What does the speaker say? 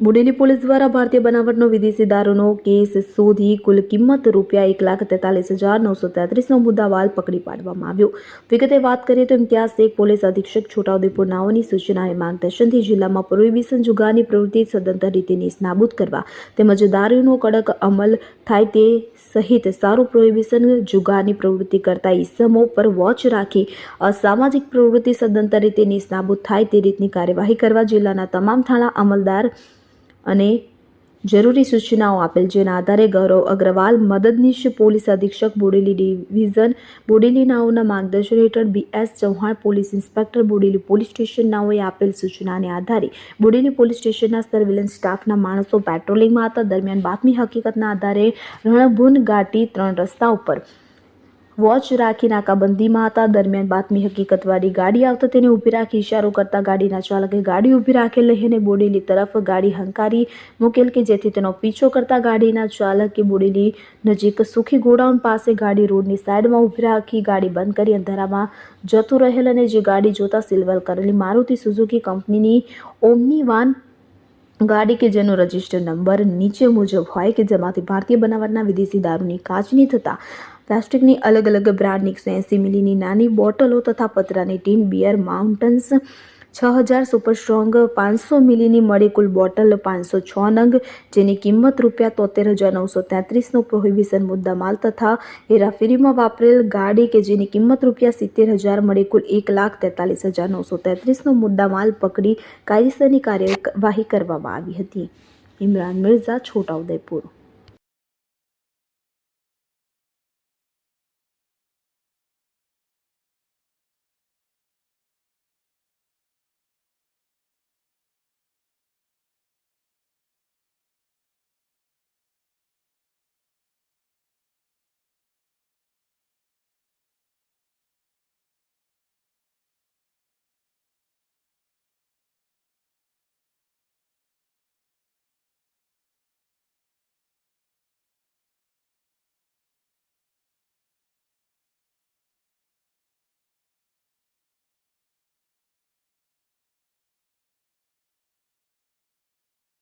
Bodeli police દ્વારા ભારતીય બનાવટનો વિદેશી દારૂનો કેસ શોધી કુલ કિંમત રૂપિયા એક લાખ તેતાલીસ હજાર નવસો તેત્રીસનો મુદ્દાવાલ પકડી પાડવામાં આવ્યો. વિગતે વાત કરીએ તો ઇમ્તિયાઝ શેખ પોલીસ અધિક્ષક છોટાઉદેપુર નાઓની સૂચના અને માર્ગદર્શનથી જિલ્લામાં પ્રોહિબિશન જુગારની પ્રવૃત્તિ સદંતર રીતે નાબૂદ કરવા તેમજ દારૂનો કડક અમલ થાય તે સહિત સારું પ્રોહિબિશન જુગારની પ્રવૃત્તિ કરતા ઈસમો પર વોચ રાખી અસામાજિક પ્રવૃત્તિ સદંતર રીતે નાબૂદ થાય તે રીતની કાર્યવાહી કરવા જિલ્લાના તમામ થાણા અમલદાર અને જરૂરી સૂચનાઓ આપેલ, જેના આધારે ગૌરવ અગ્રવાલ, મદદનીશ પોલીસ અધિક્ષક બોડેલી ડિવિઝન, બોડેલી નાઓના માર્ગદર્શન હેઠળ BS Chauhan, police inspector, Bodeli police station નાઓએ આપેલ સૂચનાને આધારે બોડેલી પોલીસ સ્ટેશનના સર્વેલન્સ સ્ટાફના માણસો પેટ્રોલિંગમાં હતા દરમિયાન બાતમી હકીકતના આધારે રણભૂન ઘાટી ત્રણ રસ્તા ઉપર વોચ રાખી નાકાબંધીમાં હતા. દરમિયાન બાતમી હકીકતવાળી ગાડી આવતા તેને ઊભી રાખી ઇશારો કરતા ગાડીના ચાલકે ગાડી ઊભી રાખેલ લઈને બોડેલી તરફ ગાડી હંકારી મૂકેલ કે જેથી તેનો પીછો કરતા ગાડીના ચાલકે બોડેલી નજીક સુખી ગોડાઉન પાસે ગાડી રોડની સાઈડમાં ઊભી રાખી ગાડી બંધ કરી અંધારામાં જતું રહેલ અને જે ગાડી જોતા સિલ્વર કરેલી મારુતિ સુઝુકી કંપનીની ઓમની વાન ગાડી કે જેનો રજિસ્ટર નંબર નીચે મુજબ હોય કે જેમાંથી ભારતીય બનાવટના વિદેશી દારૂની કાચની થતા પ્લાસ્ટિકની અલગ અલગ બ્રાન્ડની એકસો એંસી મિલીની નાની બોટલો તથા પતરાની ટીન બિયર માઉન્ટન્સ છ હજાર સુપર સ્ટ્રોંગ પાંચસો મિલીની મળી કુલ બોટલ પાંચસો છ નંગ, જેની કિંમત રૂપિયા તોતેર હજાર નવસો તેત્રીસનો પ્રોહિબિશન મુદ્દામાલ તથા હેરાફેરીમાં વાપરેલ ગાડી કે જેની કિંમત રૂપિયા સિત્તેર હજાર મળી કુલ એક લાખ તેતાલીસ હજાર નવસો તેત્રીસનો મુદ્દામાલ પકડી કાયદેસરની કાર્યવાહી કરવામાં આવી હતી. ઇમરાન મિર્ઝા છોટાઉદેપુર